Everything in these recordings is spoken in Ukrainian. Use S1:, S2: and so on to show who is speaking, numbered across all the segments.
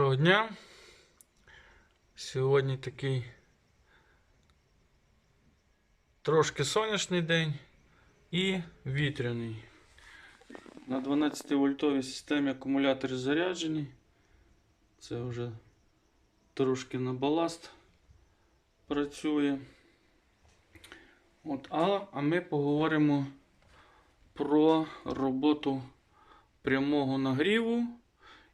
S1: Доброго дня. Сьогодні такий трошки сонячний день і вітряний. На 12 вольтовій системі акумулятори заряджені. Це вже трошки на баласт працює. От, а, а ми поговоримо про роботу прямого нагріву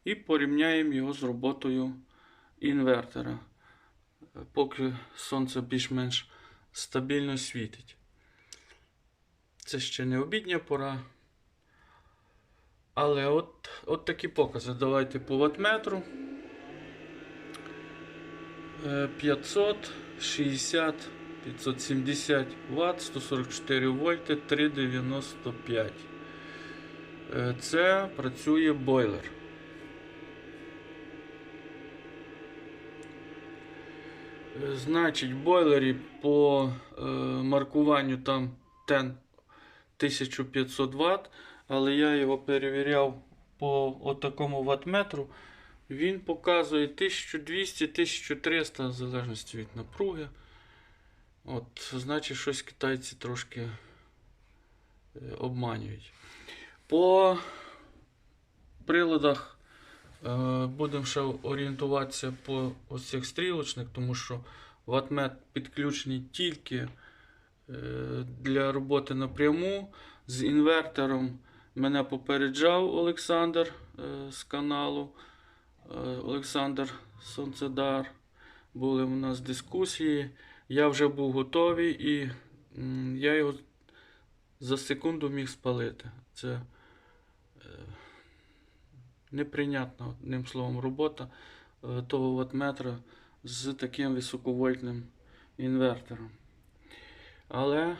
S1: і порівняємо його з роботою інвертора. Поки сонце більш-менш стабільно світить. Це ще не обідня пора. Але от, от такі покази. Давайте по ватметру. Е, 560, 570 Вт, 144 вольти, 3,95. Е, Це працює бойлер. Значить, бойлері по е, маркуванню там тен 1500 Вт, але я його перевіряв по отакому ваттметру. Він показує 1200-1300 в залежності від напруги. От, значить, щось китайці трошки е, обманюють. По приладах будемо ще орієнтуватися по цих стрілочних, тому що ватмет підключений тільки е, для роботи напряму. З інвертором мене попереджав Олександр е, з каналу. Е, Олександр Сонцедар. Були у нас дискусії. Я вже був готовий і я його за секунду міг спалити. Це е, неприйнятна, одним словом, робота е, того ватметра з таким високовольтним інвертором. Але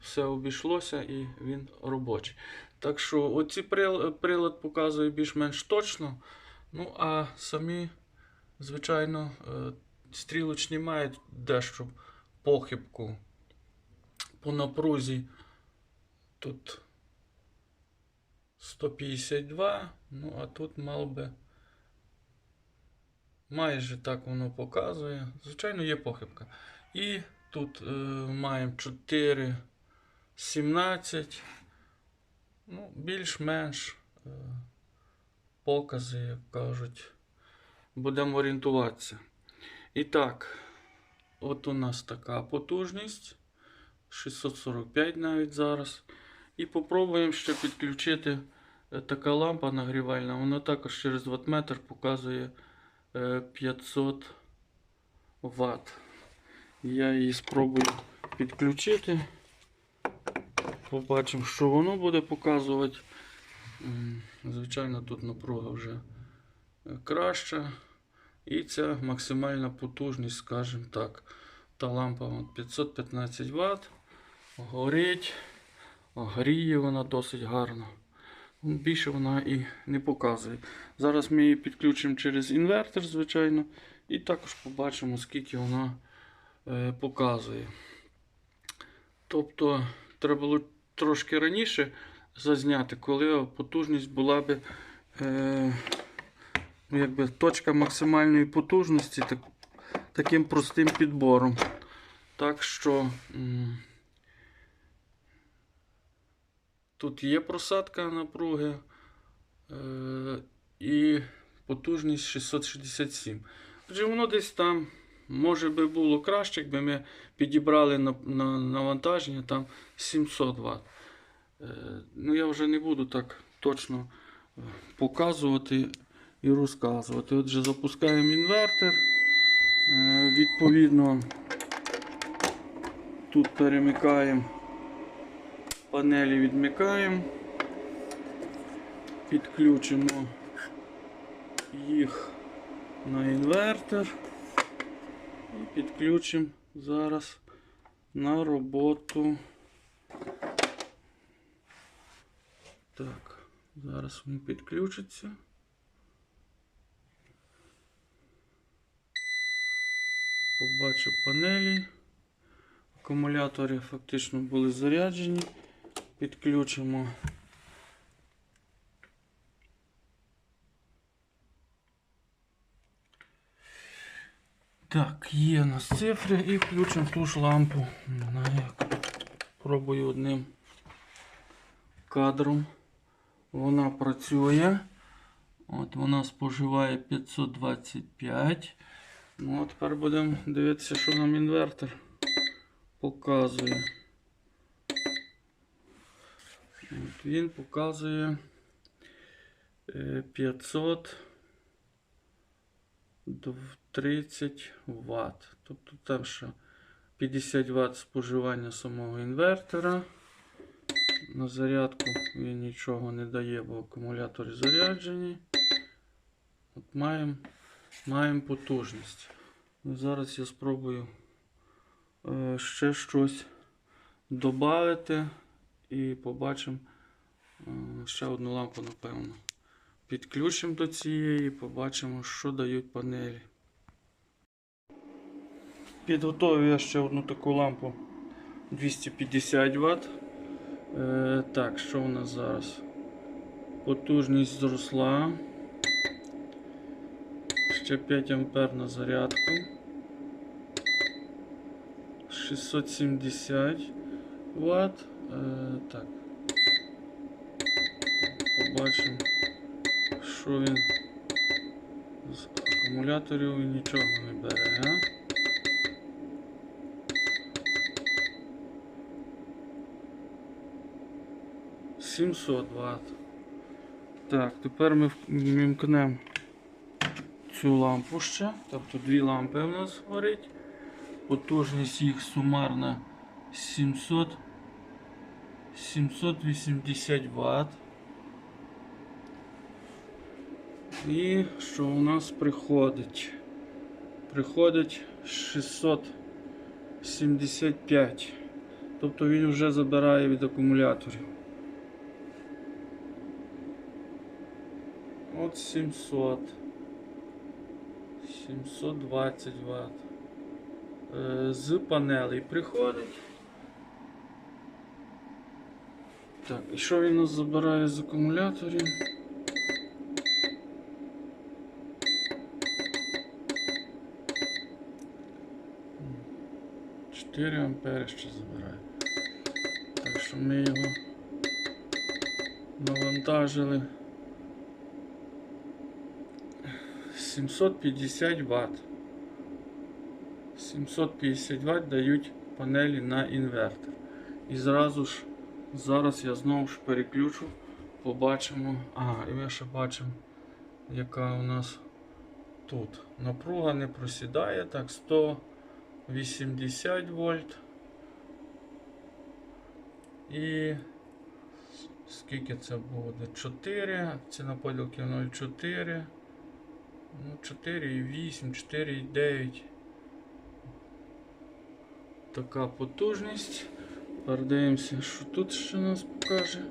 S1: все обійшлося і він робочий. Так що оці прил- прилад показує більш-менш точно. Ну, а самі, звичайно, е, стрілочні мають дещо похибку по напрузі. Тут 152, ну а тут мав би майже так воно показує. Звичайно, є похибка. І тут е, маємо 4, 17. Ну, більш-менш е, покази, як кажуть. Будемо орієнтуватися. І так, от у нас така потужність. 645 навіть зараз. І попробуємо ще підключити е, така лампа нагрівальна. Вона також через ваттметр показує е, 500 Вт. Я її спробую підключити. Побачимо, що воно буде показувати. Звичайно, тут напруга вже е, краща. І ця максимальна потужність, скажімо так. Та лампа от 515 Вт. Горить. Гріє вона досить гарно. Ну, Більше вона і не показує. Зараз ми її підключимо через інвертор, звичайно, і також побачимо, скільки вона е, показує. Тобто, треба було трошки раніше зазняти, коли потужність була би е, ну, якби точка максимальної потужності так, таким простим підбором. Так що тут є просадка напруги е, і потужність 667. Отже, воно десь там, може би було краще, якби ми підібрали на, на навантаження там 700 Вт. Е, ну, я вже не буду так точно е, показувати і розказувати. Отже, запускаємо інвертор. Е, Відповідно, тут перемикаємо, панелі відмикаємо, підключимо їх на інвертор і підключимо зараз на роботу. Так, зараз він підключиться. Побачу панелі. Акумулятори фактично були заряджені підключимо. Так, є у нас цифри і включимо ту ж лампу. Ну, пробую одним кадром. Вона працює. От Вона споживає 525. Ну, а Тепер будемо дивитися, що нам інвертор показує. Він показує е, 530 Вт. Тобто там ще 50 Вт споживання самого інвертора. На зарядку він нічого не дає, бо акумулятори заряджені. От маємо маємо потужність. Зараз я спробую е, ще щось додати і побачимо е, ще одну лампу, напевно. Підключимо до цієї побачимо, що дають панелі. Підготовив я ще одну таку лампу 250 Вт. Е, так, що у нас зараз? Потужність зросла. Ще 5 ампер на зарядку. 670 Вт. Е, так. Побачимо, що він з акумуляторів нічого не бере. А? Сімсот Вт. Так, тепер ми вімкнемо цю лампу ще. Тобто дві лампи у нас горить. Потужність їх сумарна 700 780 Вт. І що у нас приходить? Приходить 675. Тобто він вже забирає від акумуляторів. От 700. 720 Вт. З панелей приходить. Так, і що він у нас забирає з акумуляторів? 4 ампери ще забирає. Так що ми його навантажили. 750 Вт. 750 Вт дають панелі на інвертор. І зразу ж, зараз я знову ж переключу, побачимо. Ага, і ми ще бачимо, яка у нас тут. Напруга не просідає. Так, 180 вольт. І скільки це буде? 4. Ціна поділки 0,4. Ну, 4,8, 4,9. Така потужність. Передаємося, що тут ще нас покаже.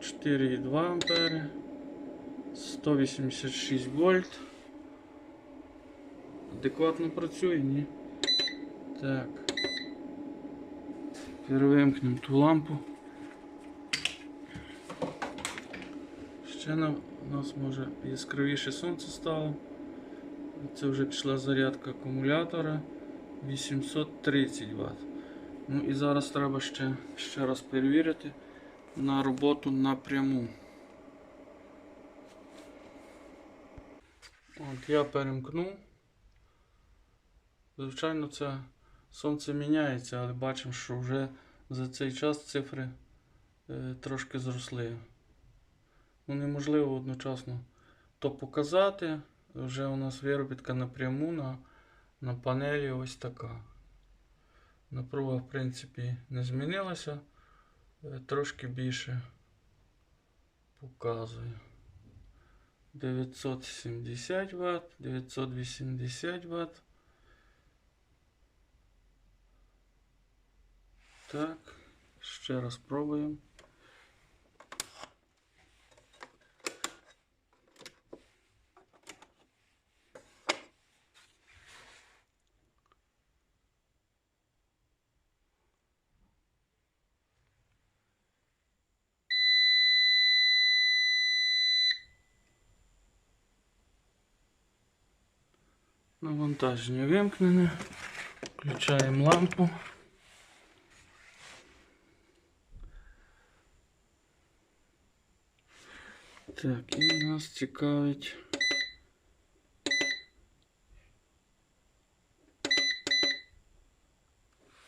S1: 4,2 ампери. 186 вольт. Адекватно працює, ні? Так. Перевимкнемо ту лампу. Ще на, у нас може яскравіше сонце стало. Це вже пішла зарядка акумулятора 830 Вт. Ну і зараз треба ще, ще раз перевірити на роботу напряму. От я перемкнув. Звичайно, це сонце міняється, але бачимо, що вже за цей час цифри е, трошки зросли. Ну, неможливо одночасно то показати. Вже у нас виробітка напряму на, на панелі ось така. Напруга, в принципі, не змінилася. Е, Трошки більше показує. 970 Вт, 980 Вт. Так, ще раз пробуємо. Навантаження вимкнене, включаємо лампу. Так, і нас цікавить.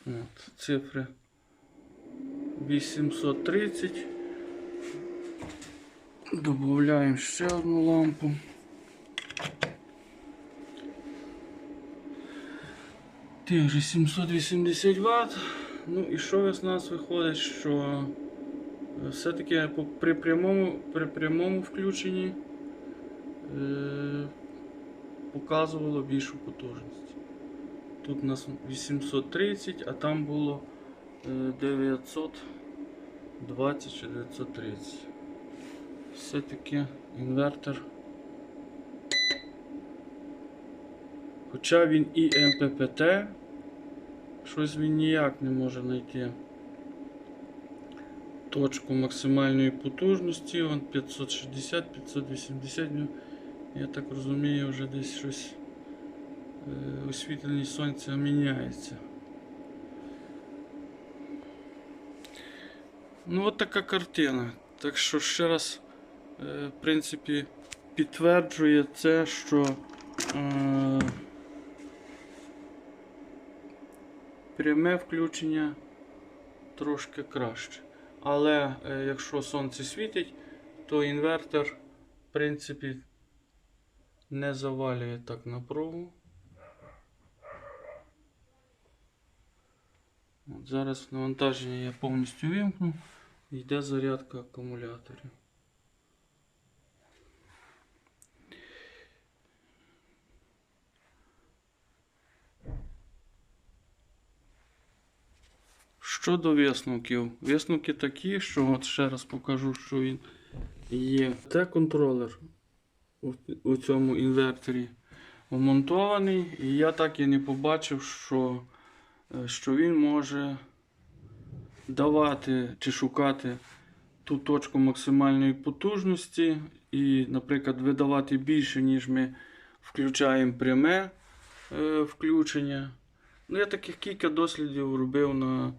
S1: От, цифри 830. Добавляємо ще одну лампу. Тих же 780 Вт. Ну і що з нас виходить, що все-таки при прямому, при прямому включенні е, показувало більшу потужність. Тут у нас 830, а там було е, 920 чи 930. Все-таки інвертор. Хоча він і МППТ, щось він ніяк не може знайти точку максимальної потужності. Вон 560, 580. ну, Я так розумію, вже десь щось е, освітленість сонця міняється. Ну, от така картина. Так що ще раз, е, в принципі, підтверджує це, що е, пряме включення трошки краще. Але е, якщо сонце світить, то інвертор, в принципі, не завалює так напругу. От зараз навантаження я повністю вимкну. Йде зарядка акумуляторів. Щодо висновків. Висновки такі, що от ще раз покажу, що він є. Це контролер у, цьому інверторі вмонтований, і я так і не побачив, що, е, що він може давати чи шукати ту точку максимальної потужності і, наприклад, видавати більше, ніж ми включаємо пряме е, включення. Ну, я таких кілька дослідів робив на,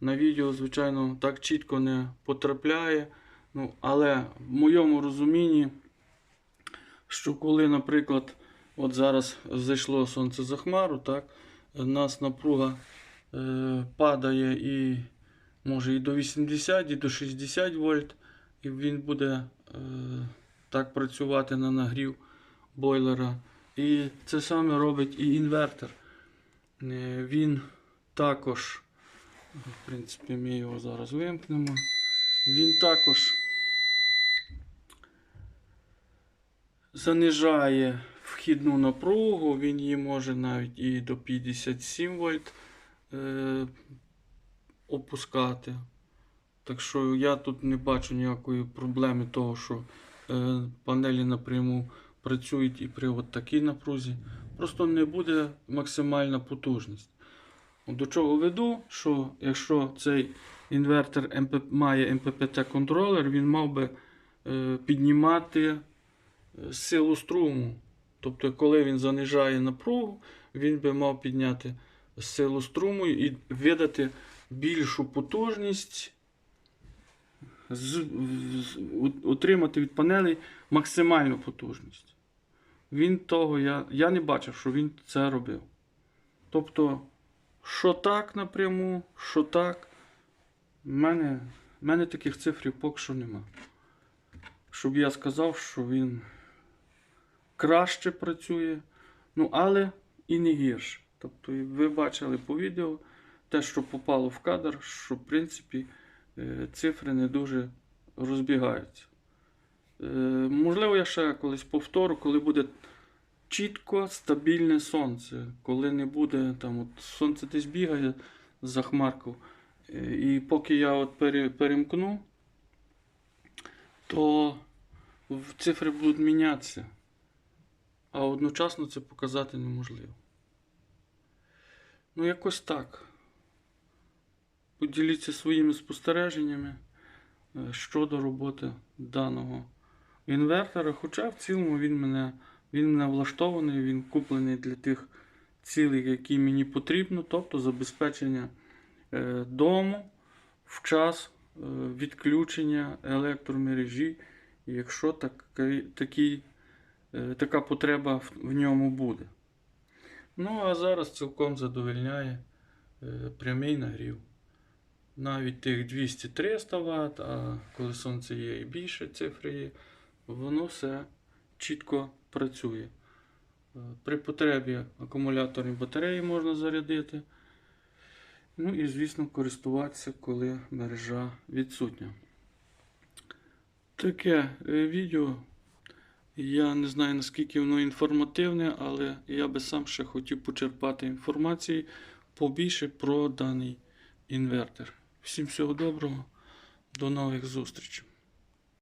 S1: на відео, звичайно, так чітко не потрапляє. Ну, але в моєму розумінні, що коли, наприклад, от зараз зайшло сонце за хмару, так, у нас напруга е, падає і може і до 80, і до 60 вольт, і він буде е, так працювати на нагрів бойлера. І це саме робить і інвертор. Е, Він також, в принципі, ми його зараз вимкнемо. Він також занижає вхідну напругу, він її може навіть і до 57 вольт е, опускати. Так що я тут не бачу ніякої проблеми того, що е, панелі напряму працюють і при от такій напрузі. Просто не буде максимальна потужність. До чого веду, що якщо цей інвертор МП, має МППТ-контролер, він мав би е, піднімати е, силу струму. Тобто, коли він занижає напругу, він би мав підняти силу струму і видати більшу потужність, з, з- отримати від панелей максимальну потужність. Він того, я, я не бачив, що він це робив. Тобто, що так напряму, що так, в мене, мене таких цифрів поки що нема. Щоб я сказав, що він краще працює, ну, але і не гірше. Тобто, ви бачили по відео те, що попало в кадр, що в принципі е, цифри не дуже розбігаються. Е, Можливо, я ще колись повторю, коли буде чітко стабільне сонце, коли не буде там от сонце десь бігає за хмарку. Е, І поки я от перемкну, то цифри будуть мінятися. А одночасно це показати неможливо. Ну, якось так. Поділіться своїми спостереженнями е, щодо роботи даного інвертора. Хоча в цілому він мене Він мене влаштований, він куплений для тих цілей, які мені потрібно, тобто забезпечення е, дому в час е, відключення електромережі, якщо такий, е, така потреба в, ньому буде. Ну, а зараз цілком задовольняє е, прямий нагрів. Навіть тих 200-300 Вт, а коли сонце є і більше цифри є, воно все чітко працює. Е, При потребі акумуляторні батареї можна зарядити. Ну і, звісно, користуватися, коли мережа відсутня. Таке е, відео. Я не знаю наскільки воно інформативне, але я би сам ще хотів почерпати інформації побільше про даний інвертор. Всім всього доброго, до нових зустрічей.